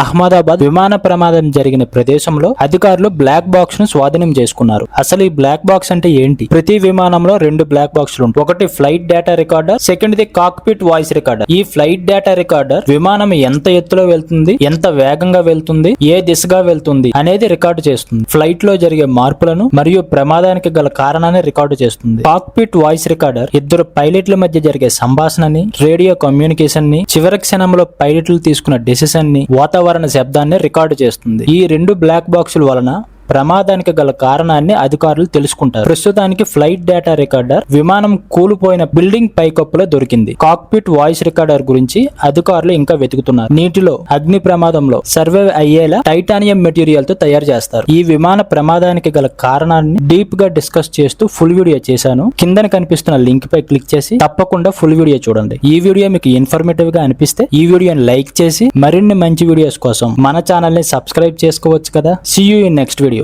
అహ్మదాబాద్ విమాన ప్రమాదం జరిగిన ప్రదేశంలో అధికారులు బ్లాక్ బాక్స్ను స్వాధీనం చేసుకున్నారు. అసలు ఈ బ్లాక్ బాక్స్ అంటే ఏంటి? ప్రతి విమానంలో రెండు బ్లాక్ బాక్సులు ఉంటాయి. ఒకటి flight data recorder second the cockpit voice recorder. ఈ ఫ్లైట్ డేటా రికార్డర్ విమానం ఎంత ఎత్తులో వెళ్తుంది ఎంత వేగంగా వెళ్తుంది ఏ దిశగా వెళ్తుంది అనేది రికార్డు చేస్తుంది. ఫ్లైట్లో జరిగే మార్పులను మరియు ప్రమాదానికి గల కారణాన్ని రికార్డు చేస్తుంది. కాక్పిట్ వాయిస్ రికార్డర్ ఇద్దరు పైలట్ల మధ్య జరిగే సంభాషణని రేడియో కమ్యూనికేషన్ని చివరి క్షణంలో పైలట్లు తీసుకున్న డెసిషన్ని వాతావరణ శబ్దాన్ని రికార్డు చేస్తుంది. ఈ రెండు బ్లాక్ బాక్సుల వలన ప్రమాదానికి గల కారణాన్ని అధికారులు తెలుసుకుంటారు. ప్రస్తుతానికి ఫ్లైట్ డేటా రికార్డర్ విమానం కూలిపోయిన బిల్డింగ్ పైకప్పులో దొరికింది. కాక్పిట్ వాయిస్ రికార్డర్ గురించి అధికారులు ఇంకా వెతుకుతున్నారు. నీటిలో అగ్ని ప్రమాదంలో సర్వే అయ్యేలా టైటానియం మెటీరియల్తో తయారు చేస్తారు. ఈ విమాన ప్రమాదానికి గల కారణాన్ని డీప్గా డిస్కస్ చేస్తూ ఫుల్ వీడియో చేశాను. కిందన కనిపిస్తున్న లింక్ పై క్లిక్ చేసి తప్పకుండా ఫుల్ వీడియో చూడండి. ఈ వీడియో మీకు ఇన్ఫర్మేటివ్గా అనిపిస్తే ఈ వీడియోని లైక్ చేసి మరిన్ని మంచి వీడియోస్ కోసం మన ఛానల్ని సబ్స్క్రైబ్ చేసుకోవచ్చు కదా. See you in next video